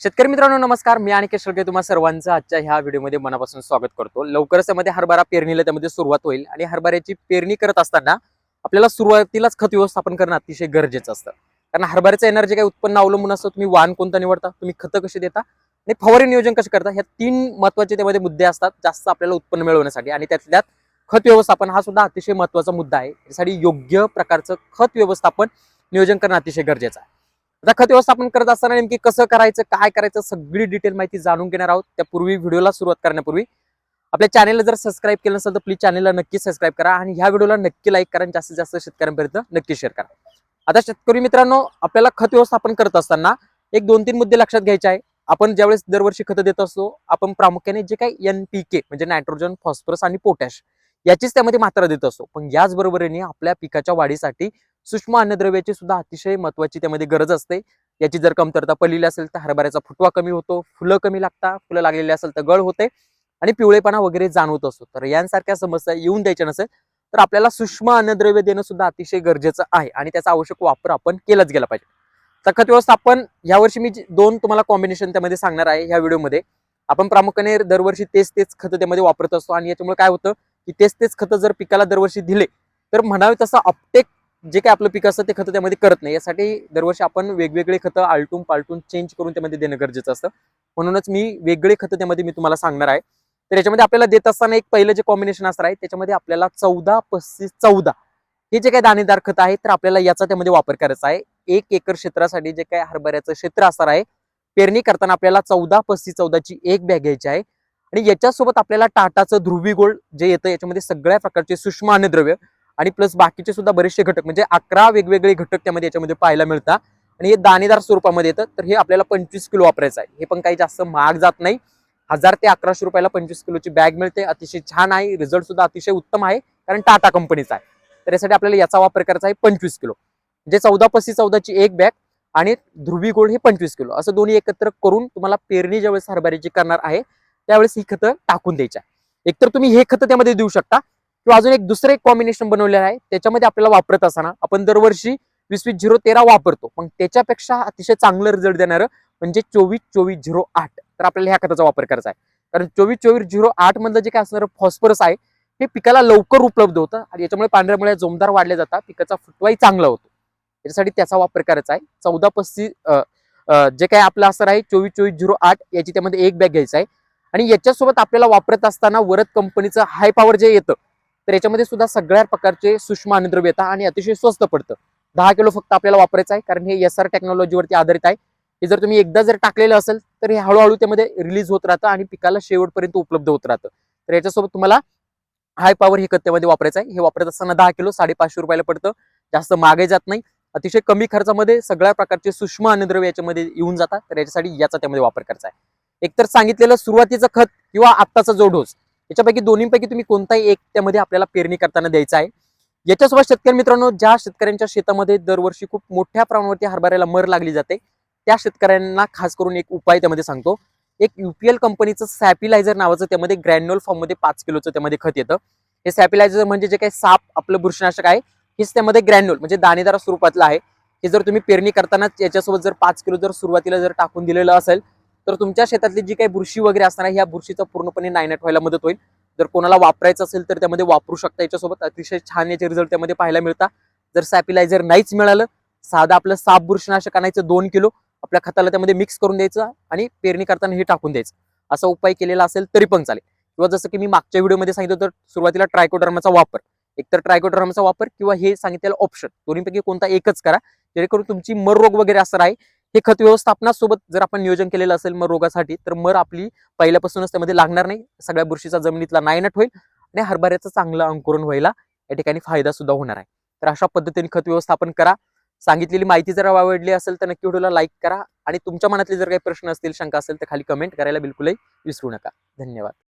शेतकरी मित्रांनो नमस्कार. मी आणि केशरगे तुम्हा सर्वांचं आजच्या ह्या व्हिडिओमध्ये मनापासून स्वागत करतो. लवकरच त्यामध्ये हरभरा पेरणीला त्यामध्ये सुरुवात होईल आणि हरभऱ्याची पेरणी करत असताना आपल्याला सुरुवातीलाच खत व्यवस्थापन करणं अतिशय गरजेचं असतं. कारण हरभऱ्याचं एनर्जी काही उत्पन्न अवलंबून असतं. तुम्ही वाहन कोणतं निवडता? तुम्ही खतं कशी देता? आणि फवारी नियोजन कसे करता? ह्या तीन महत्त्वाचे त्यामध्ये मुद्दे असतात. जास्त आपल्याला उत्पन्न मिळवण्यासाठी आणि त्यातल्यात खत व्यवस्थापन हा सुद्धा अतिशय महत्त्वाचा मुद्दा आहे. यासाठी योग्य प्रकारचं खत व्यवस्थापन नियोजन करणं अतिशय गरजेचं आहे. खत व्यवस्थापन करत असताना नेमकी कसं करायचं काय करायचं सगळी डिटेल माहिती जाणून घेणार आहोत. त्यापूर्वी व्हिडिओला सुरुवात करण्यापूर्वी आपल्या चॅनेलला जर सबस्क्राईब केलं नसेल तर प्लीज चॅनेलला नक्की सबस्क्राईब करा आणि ह्या व्हिडिओला नक्की लाईक करा आणि जास्तीत जास्त शेतकऱ्यांपर्यंत नक्की शेअर करा. आता शेतकरी मित्रांनो आपल्याला खत व्यवस्थापन करत असताना एक दोन तीन मुद्दे लक्षात घ्यायचे आहे. आपण ज्यावेळेस दरवर्षी खतं देत असतो आपण प्रामुख्याने जे काही एन पी के म्हणजे नायट्रोजन फॉस्फरस आणि पोटॅश याचीच त्यामध्ये मात्रा देत असतो. पण याचबरोबरीने आपल्या पिकाच्या वाढीसाठी सूक्ष्म अन्नद्रव्याची सुद्धा अतिशय महत्वाची त्यामध्ये गरज असते. याची जर कमतरता पडलेली असेल तर हरभऱ्याचा फुटवा कमी होतो फुलं कमी लागतात फुलं लागलेली असेल तर गळ होते आणि पिवळेपणा वगैरे जाणवत असतो. तर यांसारख्या समस्या येऊन द्यायच्या नसेल तर आपल्याला सूक्ष्म अन्नद्रव्य देणं सुद्धा अतिशय गरजेचं आहे आणि त्याचा आवश्यक वापर आपण केलाच गेला पाहिजे. तर खत व्यवस्थापन यावर्षी मी दोन तुम्हाला कॉम्बिनेशन त्यामध्ये सांगणार आहे ह्या व्हिडिओमध्ये. आपण प्रामुख्याने दरवर्षी तेच तेच खतं त्यामध्ये वापरत असतो आणि याच्यामुळे काय होतं की तेच तेच खतं जर पिकाला दरवर्षी दिले तर म्हणावे तसं अपटेक जे काही आपलं पीक असतं ते खतं त्यामध्ये करत नाही. यासाठी दरवर्षी आपण वेगवेगळे खतं आलटून पालटून चेंज करून त्यामध्ये देणं गरजेचं असतं. म्हणूनच मी वेगळे खतं त्यामध्ये मी तुम्हाला सांगणार आहे. तर याच्यामध्ये आपल्याला देत असताना एक पहिलं जे कॉम्बिनेशन असणार आहे त्याच्यामध्ये आपल्याला चौदा पस्तीस चौदा हे जे काही दाणेदार खत आहे तर आपल्याला याचा त्यामध्ये वापर करायचा आहे. एक एकर क्षेत्रासाठी जे काही हरभऱ्याचं क्षेत्र असणार आहे पेरणी करताना आपल्याला चौदा पस्तीस चौदाची एक बॅग घ्यायची आहे. आणि याच्यासोबत आपल्याला टाटाचं ध्रुवी गोल्ड जे येतं याच्यामध्ये सगळ्या प्रकारचे सूक्ष्म अन्नद्रव्य आणि प्लस बाकीचे सुद्धा बरेचसे घटक म्हणजे अकरा वेगवेगळे घटक त्यामध्ये याच्यामध्ये पाहायला मिळतात. आणि हे दाणेदार स्वरूपामध्ये येतं तर हे आपल्याला पंचवीस किलो वापरायचं आहे. हे पण काही जास्त महाग जात नाही. हजार ते अकराशे रुपयाला पंचवीस किलोची बॅग मिळते. अतिशय छान आहे. रिझल्ट सुद्धा अतिशय उत्तम आहे कारण टाटा कंपनीचा आहे. तर यासाठी आपल्याला याचा वापर करायचा आहे पंचवीस किलो. म्हणजे चौदा पस्तीस चौदाची एक बॅग आणि ध्रुवी गोल्ड हे पंचवीस किलो. असं दोन्ही एकत्र करून तुम्हाला पेरणी ज्यावेळेस हरभऱ्याची करणार आहे त्यावेळेस ही खतं टाकून द्यायची आहे. एकतर तुम्ही हे खतं त्यामध्ये देऊ शकता किंवा अजून एक दुसरं एक कॉम्बिनेशन बनवलेलं आहे त्याच्यामध्ये आपल्याला वापरत असताना आपण दरवर्षी वीस वीस झिरो तेरा वापरतो. मग त्याच्यापेक्षा अतिशय चांगलं रिझल्ट देणारं म्हणजे चोवीस चोवीस झिरो आठ. तर आपल्याला ह्या खताचा वापर करायचा आहे. कारण चोवीस चोवीस झिरो आठ मधलं जे काय असणारं फॉस्फरस आहे हे पिकाला लवकर उपलब्ध होतं आणि याच्यामुळे पांढऱ्यामुळे जोमदार वाढले जातात पिकाचा फुटवाही चांगला होतो. त्याच्यासाठी त्याचा वापर करायचा आहे. चौदा पस्तीस जे काय आपलं असणार आहे चोवीस चोवीस झिरो आठ याची त्यामध्ये एक बॅग घ्यायचा आहे. आणि याच्यासोबत आपल्याला वापरत असताना वरद कंपनीचं हाय पॉवर जे येतं तर याच्यामध्ये सुद्धा सगळ्या प्रकारचे सूक्ष्म अन्नद्रव्य येतात आणि अतिशय स्वस्त पडतं. दहा किलो फक्त आपल्याला वापरायचं आहे कारण हे एस आर टेक्नॉलॉजीवरती आधारित आहे. हे जर तुम्ही एकदा जर टाकलेलं असेल तर हे हळूहळू त्यामध्ये रिलीज होत राहतं आणि पिकाला शेवटपर्यंत उपलब्ध होत राहतं. तर याच्यासोबत तुम्हाला हाय पॉवर हे कत्त्यामध्ये वापरायचं आहे. हे वापरत असताना दहा किलो साडेपाचशे रुपयाला पडतं. जास्त मागे जात नाही. अतिशय कमी खर्चामध्ये सगळ्या प्रकारचे सूक्ष्म अन्नद्रव्य याच्यामध्ये येऊन जातात. तर याच्यासाठी याचा त्यामध्ये वापर करायचा आहे. एकतर सांगितलेलं सुरुवातीचं खत किंवा आत्ताचा जो डोस याच्यापैकी दोन्हीपैकी तुम्ही कोणताही एक त्यामध्ये आपल्याला पेरणी करताना द्यायचा आहे. याच्यासोबत शेतकरी मित्रांनो ज्या शेतकऱ्यांच्या शेतामध्ये दरवर्षी खूप मोठ्या प्रमाणावरती हरभऱ्याला मर लागली जाते त्या शेतकऱ्यांना खास करून एक उपाय त्यामध्ये सांगतो. एक युपीएल कंपनीचं सॅपिलायझर नावाचं त्यामध्ये ग्रॅन्युअल फॉर्ममध्ये पाच किलोचं त्यामध्ये खत येतं. हे सॅपिलायझर म्हणजे जे काही साप आपलं बुरशीनाशक आहे हेच त्यामध्ये ग्रॅन्युअल म्हणजे दाणेदार स्वरूपातलं आहे. हे जर तुम्ही पेरणी करताना याच्यासोबत जर पाच किलो जर सुरुवातीला जर टाकून दिलेलं असेल तर तुमच्या शेतातली जी काही बुरशी वगैरे असणार ह्या बुरशीचा पूर्णपणे नायनाट व्हायला मदत होईल. जर कोणाला वापरायचं असेल तर त्यामध्ये वापरू शकता याच्यासोबत. अतिशय छान याचे रिझल्ट त्यामध्ये पाहायला मिळतात. जर सॅपिलायझर नाहीच मिळालं साधं आपलं साप बुरशीनाशक आणायचं दोन किलो आपल्या खताला त्यामध्ये मिक्स करून द्यायचं आणि पेरणी करताना हे टाकून द्यायचं. असा उपाय केलेला असेल तरी पण चालेल. किंवा जसं की मी मागच्या व्हिडिओमध्ये सांगितलं तर सुरुवातीला ट्रायकोडर्माचा वापर. एकतर ट्रायकोडर्माचा वापर किंवा हे सांगितलेलं ऑप्शन दोन्हीपैकी कोणता एकच करा जेणेकरून तुमची मर रोग वगैरे असणार आहे हे खत व्यवस्थापनासोबत जर आपण नियोजन केलेलं असेल मर रोगासाठी तर मर आपली पहिल्यापासूनच त्यामध्ये लागणार नाही. सगळ्या बुरशीचा जमिनीतला नायनट होईल आणि हरभऱ्याचं चांगलं अंकुरण व्हायला या ठिकाणी फायदा सुद्धा होणार आहे. तर अशा पद्धतीने खत व्यवस्थापन करा. सांगितलेली माहिती जर आवडली असेल तर नक्की व्हिडिओला लाईक करा आणि तुमच्या मनातले जर काही प्रश्न असतील शंका असेल तर खाली कमेंट करायला बिलकुलही विसरू नका. धन्यवाद.